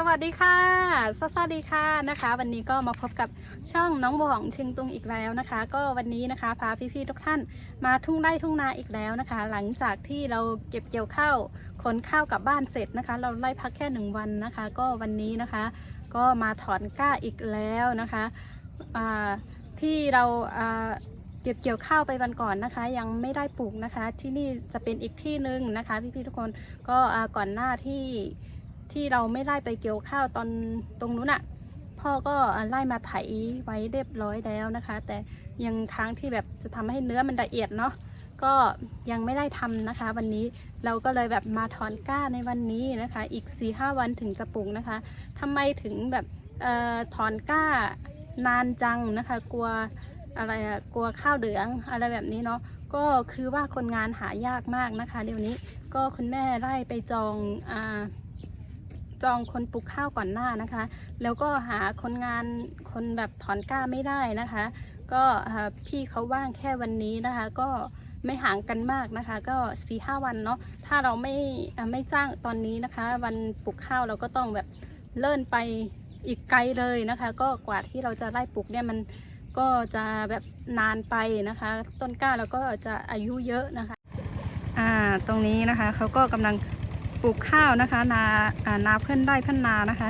สวัสดีค่ะ สวัสดีค่ะนะคะ วันนี้ก็มาพบกับช่องน้องบวของชิงตุงอีกแล้วนะคะ ก็วันนี้นะคะพาพี่ๆทุกท่านมาทุ่งไร่ทุ่งนาอีกแล้วนะคะ หลังจากที่เราเก็บเกี่ยวข้าวขนข้าวกลับบ้านเสร็จนะคะ เราไล่พักแค่หนึ่งวันนะคะ ก็วันนี้นะคะ ก็มาถอนก้าอีกแล้วนะคะที่เราเก็บเกี่ยวข้าวไปวันก่อนนะคะ ยังไม่ได้ปลูกนะคะ ที่นี่จะเป็นอีกที่หนึ่งนะคะ พี่ๆทุกคนก็ก่อนหน้าที่ ที่เราไม่ไล่ไปเกี่ยวข้าวตอนตรงนู้นอะ่ะ พ่อก็ไล่มาไถไว้เรียบร้อยแล้วนะคะ แต่ยังค้างที่แบบจะทำให้เนื้อมันละเอียดเนาะก็ยังไม่ได้ทำนะคะ วันนี้เราก็เลยแบบมาถอนก้าในวันนี้นะคะ อีก4ีหวันถึงจะปลูกนะคะทำไมถึงแบบออถอนก้านานจังนะคะ กลัวอะไรอะกลัวข้าวเหลืองอะไรแบบนี้เนาะก็คือว่าคนงานหายากมากนะคะ เดี๋ยวนี้ก็คุณแม่ไล่ไปจองอ่า จองคนปลูกข้าวก่อนหน้านะคะ แล้วก็หาคนงานคนแบบถอนกล้าไม่ได้นะคะ ก็พี่เขาว่างแค่วันนี้นะคะ ก็ไม่ห่างกันมากนะคะ ก็สี่ห้าวันเนาะถ้าเราไม่ไม่จ้างตอนนี้นะคะ วันปลูกข้าวเราก็ต้องแบบเลื่อนไปอีกไกลเลยนะคะ ก็กว่าที่เราจะไล่ปลูกเนี่ยมันก็จะแบบนานไปนะคะ ต้นกล้าเราก็จะอายุเยอะนะคะ อ่าตรงนี้นะคะเขาก็กำลัง ปลูกข้าวนะคะ นานาเพื่อนได้เพื่อนนานะคะ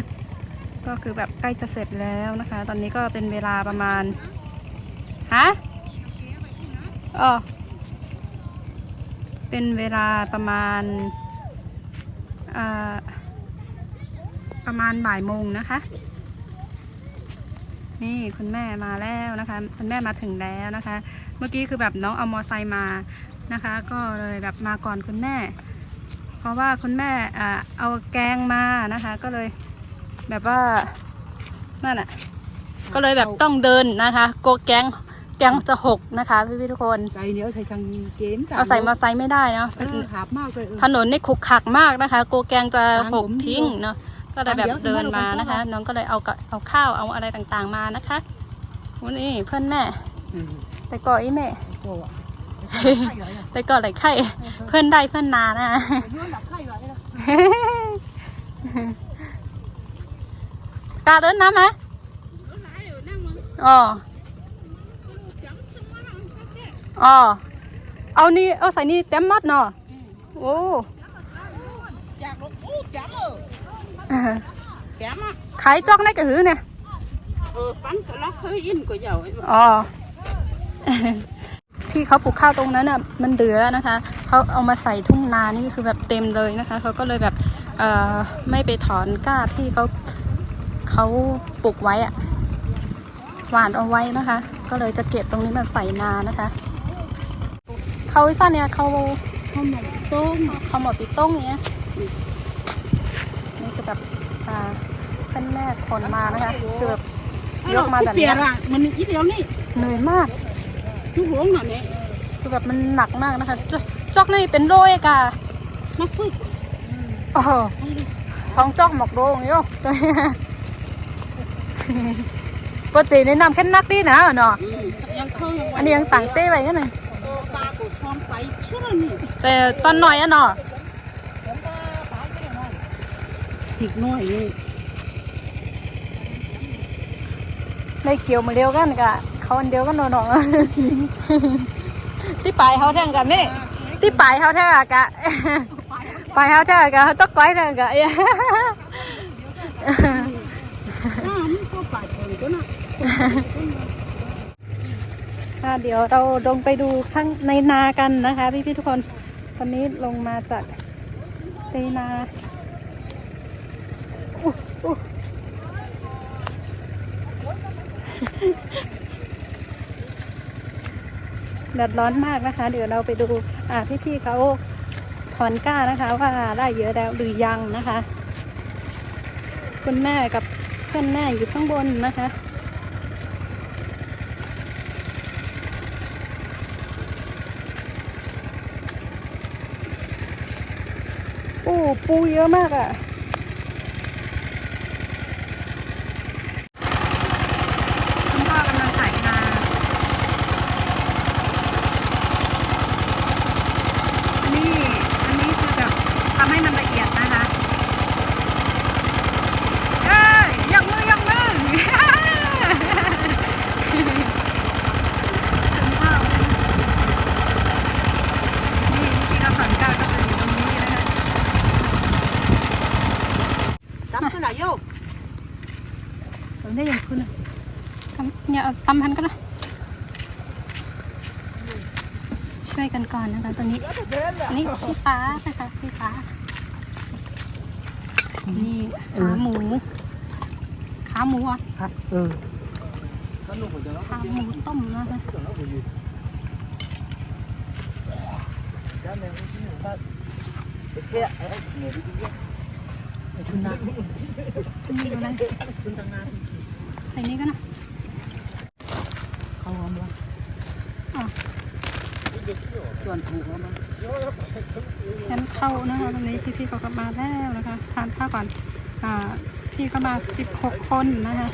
ก็คือแบบใกล้จะเสร็จแล้วนะคะ ตอนนี้ก็เป็นเวลาประมาณฮะอ๋อเป็นเวลาประมาณประมาณบ่ายโมงนะคะ นี่คุณแม่มาแล้วนะคะ คุณแม่มาถึงแล้วนะคะ เมื่อกี้คือแบบน้องเอามอไซค์มานะคะ ก็เลยแบบมาก่อนคุณแม่ เพราะว่าคุณแม่อ่าเอาแกงมานะคะ ก็เลยแบบว่านั่นอะก็เลยแบบต้องเดินนะคะกลัวแกงแกงจะหกนะคะพี่พี่ๆทุกคนใส่เหนียวใส่สังเกมเอาใส่มอไซค์ไม่ได้เนาะเออหาบมากเลยเออถนนนี่ขรุกขลักมากนะคะกลัวแกงจะหกทางผมทิ้งเนาะก็เลยแบบทางเดียวเดินมาทางเดียวนะคะ น้องก็เลยเอากะเอาข้าวเอาอะไรต่างๆมานะคะวันนี้เพื่อนแม่อืมแต่ก่อนอีแม่ แต่ก่อนไหลไข่เพื่อนได้เพื่อนนานะย้อนหลับไข่ไหลอะกล้าเดินน้ำไหมอ๋ออ๋อเอานี่เอาใส่นี่เต็มมัดเนาะโอ้อยากลงอู้จังเออแกมอะขายจอกในกระหือเนี่ยเออปั้นก็ล็อกเคยอินก็เหยาไอ้บ่อ๋อ ที่เขาปลูกข้าวตรงนั้นน่ะมันเหลือนะคะเขาเอามาใส่ทุ่งนานี่คือแบบเต็มเลยนะคะเขาก็เลยแบบเอ่อไม่ไปถอนก้าที่เขาเขาปลูกไว้อะหวานเอาไว้นะคะ ก็เลยจะเก็บตรงนี้มาใส่นานะคะเขาอีสั้นเนี่ยเขาข้าวหมกต้มเขาหมดปีต้งเนี้ยนี่คือแบบอ่าเพื่อนแม่ขนมานะคะคือแบบยกมาแบบเปีเนี้ยยร่างมันอีเดียวนี่เหนื่อยมาก ทุกหวงน่ะเนี่ยคือแบบมันหนักมากนะคะ จจอกนี่เป็นโรยกะนักฝึกโอ้โหสองจอกหมอกโรอย่างเงี้ยตัวเนี้ยปกติในะนำแค่นักดีนะเนาะอืมยังเข้ายังอันนี้ยังต่างเต้ไว้กันเลยเออตากูทอนไปชั่วนี่แต่ตอนหน่อยอะเนาะอีกน้อยนี่ในเกี่ยวมาเดียวกันกะ เขาอันเดียวกันเนาะเนาะที่ปลายเขาแทงกันนี่ที่ปลายเขาแทงกะปลายเขาแทงกะเขาต้องก้อยแทงกะอ้าวมันก็ปาดเองก็น่ะค่ะเดี๋ยวเราลงไปดูข้างในนากันนะคะ พี่พี่ๆทุกคนวันนี้ลงมาจากในนาอุ๊ยอุ๊ย แดดร้อนมากนะคะ เดี๋ยวเราไปดูอ่าพี่พี่ๆเขาถอนก้านะคะว่าได้เยอะแล้วหรือยังนะคะ คุณแม่กับเพื่อนแม่อยู่ข้างบนนะคะโอ้ปูเยอะมากอะ่ะ คุณพ่อกำลังถ่ายนาอันนี้ อันนี้คือแบบทำให้มันละเอียดนะคะ là vô ผมได้ยังคุณอะทำเนี่ยเอาตำพันก็นะช่วยกันก่อนนะคะตอนนี้อันนี่พี่ฟ้านะคะพี่ฟ้า นี่ขาหมู ขาหมูอะ ừ ขาหมูต้มนะคะนี่ดูนะ ใส่นี่ก็นะ không không đâu À. chuẩn thủ lắm งั้นเข้านะคะตรงนี้พี่ๆเขาก็มาแล้วนะคะ ทานข้าวก่อน อ่า พี่ก็มาสิบหกคนนะคะ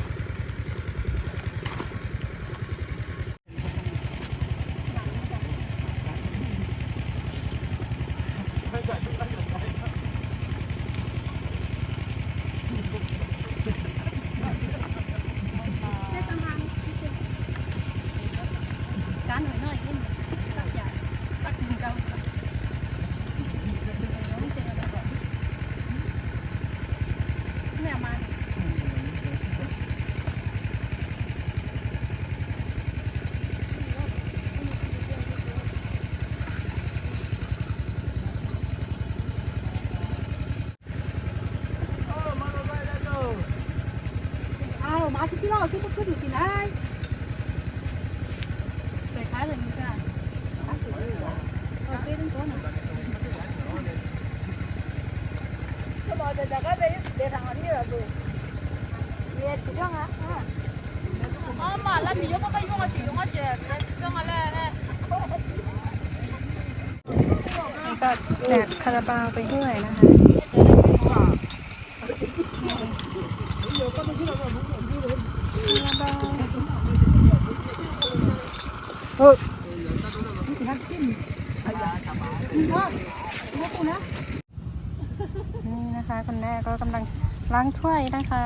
แดดคาราบาวไปด้วยนะคะคาราบาวนี่นะคะคุณแม่ก็กำลังล้างถ้วยนะคะ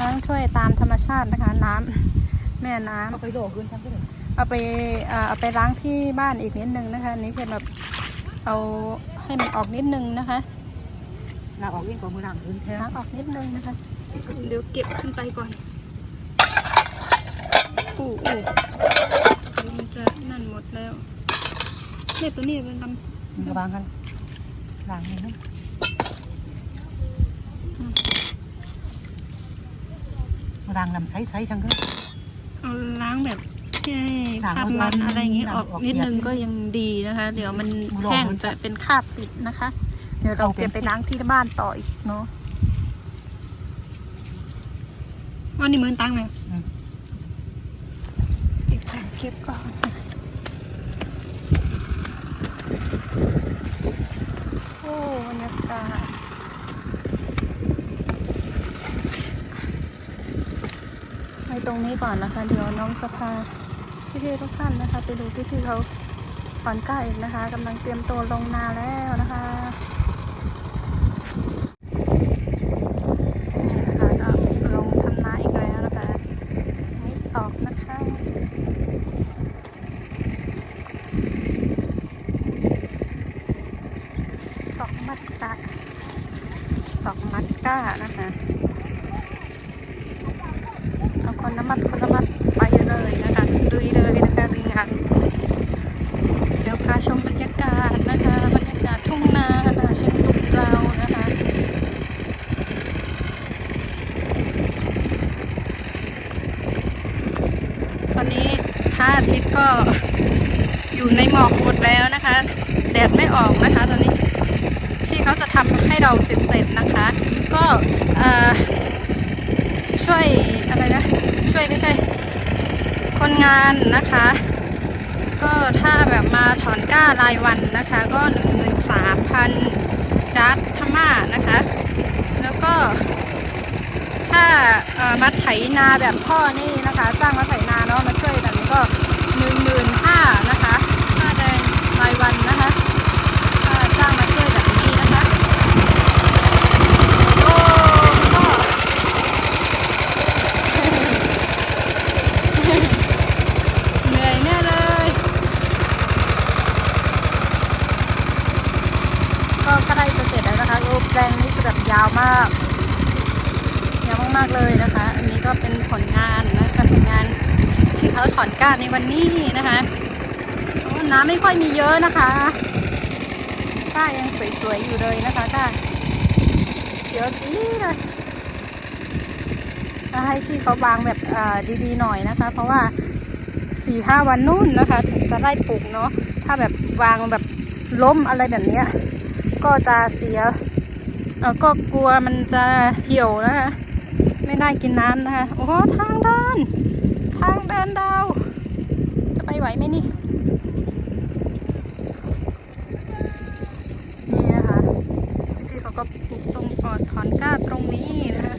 ล้างถ้วยตามธรรมชาตินะคะ น้ำแม่น้ำ Nó phải đổ hơn trong cái này เอาไปเอ่อเอาไปล้างที่บ้านอีกนิดนึงนะคะอันนี้คือแบบ เอาให้มันออกนิดนึงนะคะ Là ở bên có một đằng hơn ล้างออกนิดนึงนะคะ เดี๋ยวเก็บขึ้นไปก่อนอู้อู้เดี๋ยวมันจะนั่นหมดแล้วเนี่ยตัวนี้เป็นล Cái băng ăn Đằng này nó Đằng làm sấy sấy trong cái ำเอาล้างแบบ ที่ให้ล้างคราบเอามันล้างอะไรอย่างงี้ล้างออกออกนิดนึงเปียกก็ยังดีนะคะ เดี๋ยวมันมันร้อนแห้งจะเป็นคราบติดนะคะ เดี๋ยวเราเอาเป็นเก็บไปล้างที่บ้านต่ออีกเนาะวันนี้มือนตังเลยอืมเก็บก่อนเก็บก่อนโอ้บรรยากาศไปตรงนี้ก่อนนะคะ เดี๋ยวน้องจะพา พี่ๆทุกท่านนะคะ ไปดูพี่ๆเขาถอนก้าอีกนะคะกำลังเตรียมตัวลงนาแล้วนะคะนี่นะคะก็ลงทำนาอีกแล้วนะคะนี่ตอกนะคะตอกมัดกะตอกมัดก้านะคะ เอาคนน้ำมัดคนน้ำมัดไปเลยนะคะดุยเลยนะคะลุยงานเดี๋ยวพาชมบรรยากาศนะคะบรรยากาศทุ่งนาค่ะเชียงตุงเรานะคะตอน นี้พระอาทิตย์ก็อยู่ในหมอกหมดแล้วนะคะ แดดไม่ออกนะคะตอนนี้ที่เขาจะทำให้เราเสร็จๆนะคะ ก็เอ่อช่วยอะไรนะ ช่วยไม่ใช่ คนงานนะคะ ก็ถ้าแบบมาถอนก้ารายวันนะคะ ก็หนึ่งหมื่นสามพันจัดธรรมานะคะ แล้วก็ถ้ามาไถนาแบบพ่อนี่นะคะ จ้างมาไถนาเนาะมาช่วย ก็หนึ่งหมื่นห้านะคะค่าแรงรายวันนะคะถ้าจ้างมาช่วยแบบนี้นะคะโอ้พ่อเหนื่อยแน่เลย ก็ใกล้จะเสร็จแล้วนะคะโอ้แปลงนี้คือแบบยาวมาก ยาวมากๆเลยนะคะ อันนี้ก็เป็นผลงาน ที่เขาถอนก้านในวันนี้นะคะน้ำไม่ค่อยมีเยอะนะคะก้ายังสวยๆอยู่เลยนะคะก้าเดี๋ยวนี้เลยก็ให้พี่เขาวางแบบดีๆหน่อยนะคะ เพราะว่าสี่ห้าวันนู่นนะคะ ถึงจะได้ปลูกเนาะถ้าแบบวางแบบล้มอะไรแบบนี้ก็จะเสียเออก็กลัวมันจะเหี่ยวนะคะ ไม่ได้กินน้ำนะคะ โอ้ทางเดินางเดินดาว จะไปไหวไหมนี่ นี่นะคะที่เขาก็ปลูกตรงกอดถอนก้าตรงนี้นะคะ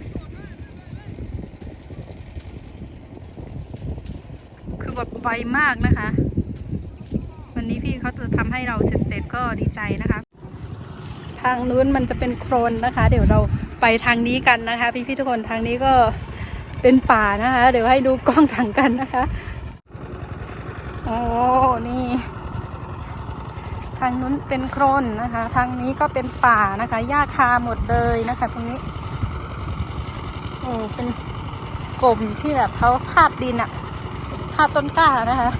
คือแบบไวมากนะคะ วันนี้พี่เขาจะทำให้เราเสร็จๆก็ดีใจนะคะ ทางนู้นมันจะเป็นโครนนะคะ เดี๋ยวเราไปทางนี้กันนะคะ พี่ๆทุกคนทางนี้ก็ เป็นป่านะคะ เดี๋ยวให้ดูกล้องถังกันนะคะ โอ้ นี่ ทางนู้นเป็นโครนนะคะ ทางนี้ก็เป็นป่านะคะหญ้าคาหมดเลยนะคะ ตรงนี้ โอ้ เป็นกลมที่แบบเขาคาดดินอะคาดต้นกล้านะคะ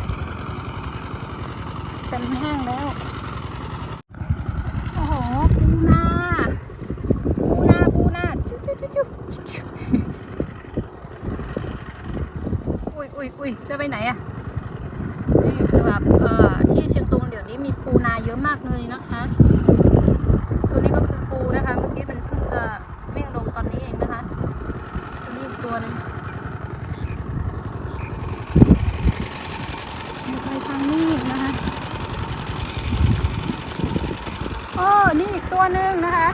เป็นแห้งแล้ว โอ้โหปูนา ปูนา ปูนาจุ๊จุ๊จุ๊จุ๊ อุ้ยอุ้ยอุ้ยจะไปไหนอะนี่คือแบบเอ่อที่เชียงตุงเดี๋ยวนี้มีปูนาเยอะมากเลยนะคะ ตัวนี้ก็คือปูนะคะ เมื่อกี้มันเพิ่งจะวิ่งลงตอนนี้เองนะคะ ตัวนี้อีกตัวหนึงมีไปทางนี้นะคะโอ้นี่อีกตัวหนึ่งนะคะ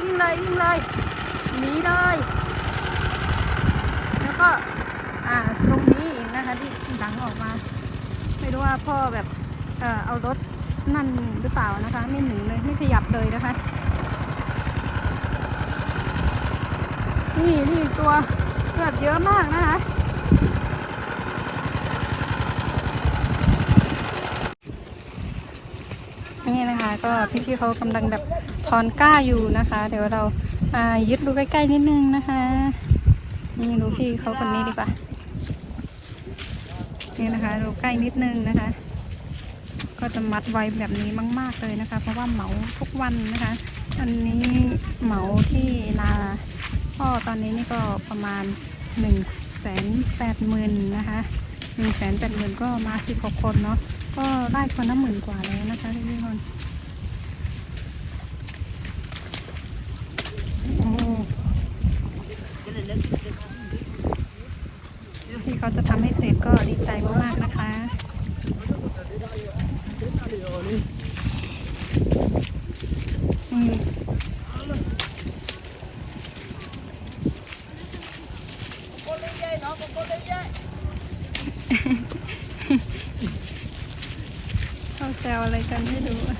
วิ่งเลยวิ่งเลยหนีเลยแล้วก็ นี้อีกนะคะที่หลังออกมา ไม่รู้ว่าพ่อแบบเออเอารถนั่นหรือเปล่านะคะ ไม่หนึ่งเลยไม่ขยับเลยนะคะ นี่นี่ตัวแบบเยอะมากนะคะนี่นะคะก็พี่ๆเขากำลังแบบถอนก้าอยู่นะคะ เดี๋ยวเราอ่ายึดดูใกล้ๆนิดนึงนะคะ นี่ดูพี่เขาคนนี้ดีกว่า นี่นะคะ ดูใกล้นิดนึงนะคะ ก็จะมัดไว้แบบนี้มาก ๆเลยนะคะ เพราะว่าเหมาทุกวันนะคะ อันนี้เหมาที่นาพ่อตอนนี้นี่ก็ประมาณหนึ่งแสนแปดหมื่นนะคะหนึ่งแสนแปดหมื่นก็มาสิบหกคนเนาะก็ได้คนละหมื่นกว่าแล้วนะคะพี่ๆคนโอ้พี่เขาจะทำให้เสร็จก็ดีใจมากๆนะคะ อืม เขาแซวอะไร กันไม่รู้อะ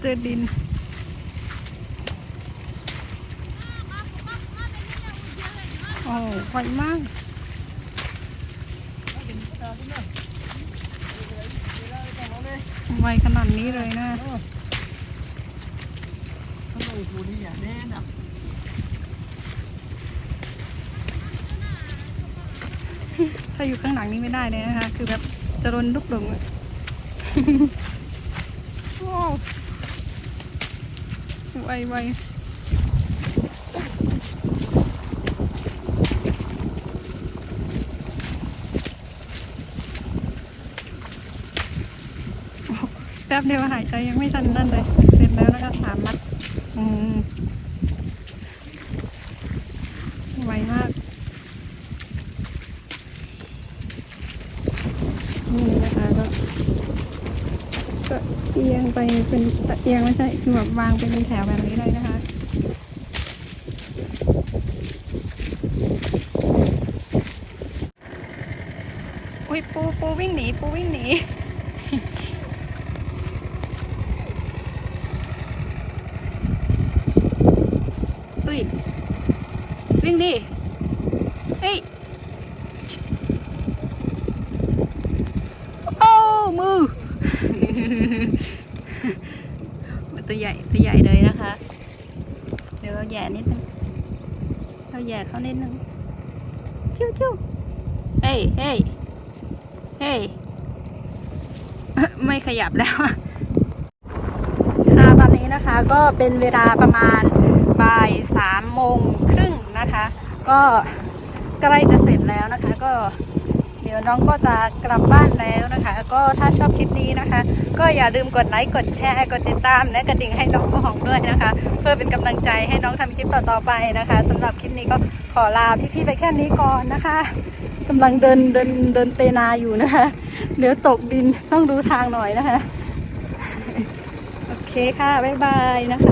เจอดิน อ้ไวมากไวขนาดนี้เลยนะถ้าอยู่ข้างหลังนี้ไม่ได้เลยนะคะ คือแบบจะโดนลูกหลงอะโอ้ไวไว ป๊บเดียวหายใจยังไม่ทันนั่นเลย เสร็จแล้วนะคะสามมัดอืมไวมากนี่นะคะก็ก็เอียงไปเป็นเอียงไม่ใช่คือแบบวางเป็นแถวแบบนี้เลยนะคะอุ้ยปูปูวิ่งหนีปูวิ่งหนี้ย วิ่งดิ เฮ้ย โอ้ มือมันตัวใหญ่ ตัวใหญ่เลยนะคะ เดี๋ยวเราแย่นิดนึง เราแย่เขานิดนึง ชิวชิวเฮ้ย เฮ้ย เฮ้ย ไม่ขยับแล้วค่ะตอนนี้นะคะก็เป็นเวลาประมาณ บ่ายสามโมงครึ่งนะคะ ก็ใกล้จะเสร็จแล้วนะคะ ก็เดี๋ยวน้องก็จะกลับบ้านแล้วนะคะ ก็ถ้าชอบคลิปนี้นะคะ ก็อย่าลืมกดไลค์กดแชร์กดติดตามและกระดิ่งให้น้องของด้วยนะคะ เพื่อเป็นกำลังใจให้น้องทำคลิปต่อๆไปนะคะสำหรับคลิปนี้ก็ขอลาพี่ๆไปแค่นี้ก่อนนะคะกำลังเดินเดินเดินเตนาอยู่นะคะเดี๋ยวตกดินต้องดูทางหน่อยนะคะ โอเคค่ะบ๊ายบายนะคะ